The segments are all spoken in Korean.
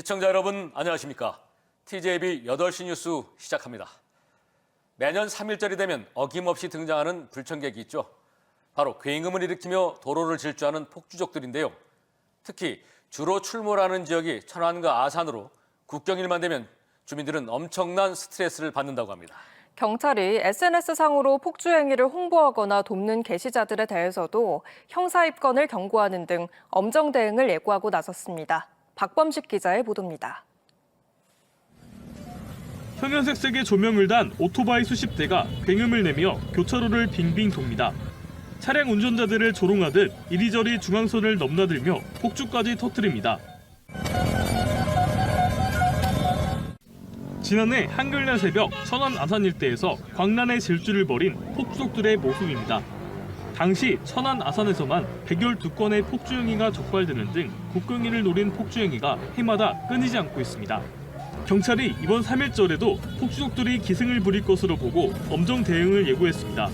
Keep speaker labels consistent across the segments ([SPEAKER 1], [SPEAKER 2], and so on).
[SPEAKER 1] 시청자 여러분 안녕하십니까? TJB 8시 뉴스 시작합니다. 매년 3일절이 되면 어김없이 등장하는 불청객이 있죠. 바로 굉음을 일으키며 도로를 질주하는 폭주족들인데요. 특히 주로 출몰하는 지역이 천안과 아산으로 국경일만 되면 주민들은 엄청난 스트레스를 받는다고 합니다.
[SPEAKER 2] 경찰이 SNS상으로 폭주 행위를 홍보하거나 돕는 게시자들에 대해서도 형사 입건을 경고하는 등 엄정 대응을 예고하고 나섰습니다. 박범식 기자의 보도입니다.
[SPEAKER 3] 형연색색의 조명을 단 오토바이 수십 대가 굉음을 내며 교차로를 빙빙 돕니다. 차량 운전자들을 조롱하듯 이리저리 중앙선을 넘나들며 폭주까지 터뜨립니다. 지난해 한글날 새벽 천안 아산 일대에서 광란의 질주를 벌인 폭주족들의 모습입니다. 당시 천안 아산에서만 112건의 폭주 행위가 적발되는 등 국경일을 노린 폭주 행위가 해마다 끊이지 않고 있습니다. 경찰이 이번 3일절에도 폭주족들이 기승을 부릴 것으로 보고 엄정 대응을 예고했습니다.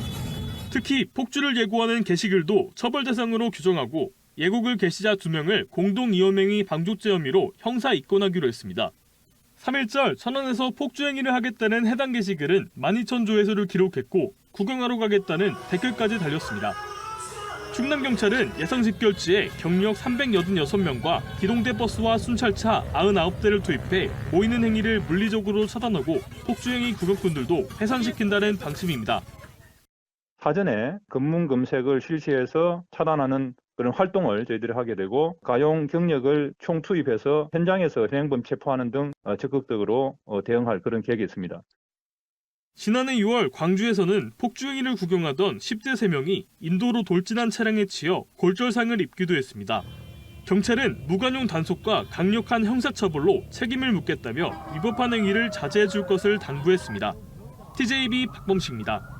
[SPEAKER 3] 특히 폭주를 예고하는 게시글도 처벌 대상으로 규정하고 예고글 게시자 2명을 공동 이용행위 방조죄 혐의로 형사 입건하기로 했습니다. 3일절 천안에서 폭주 행위를 하겠다는 해당 게시글은 12,000조회수를 기록했고 구경하러 가겠다는 댓글까지 달렸습니다. 충남경찰은 예상 집결지에 경력 386명과 기동대 버스와 순찰차 99대를 투입해 보이는 행위를 물리적으로 차단하고 폭주행위 구역분들도 해산시킨다는 방침입니다.
[SPEAKER 4] 사전에 검문 검색을 실시해서 차단하는 그런 활동을 저희들이 하게 되고 가용 경력을 총 투입해서 현장에서 현행범 체포하는 등 어, 적극적으로 어, 대응할 그런 계획이 있습니다.
[SPEAKER 3] 지난해 6월 광주에서는 폭주행위를 구경하던 10대 3명이 인도로 돌진한 차량에 치여 골절상을 입기도 했습니다. 경찰은 무관용 단속과 강력한 형사처벌로 책임을 묻겠다며 위법한 행위를 자제해 줄 것을 당부했습니다. TJB 박범식입니다.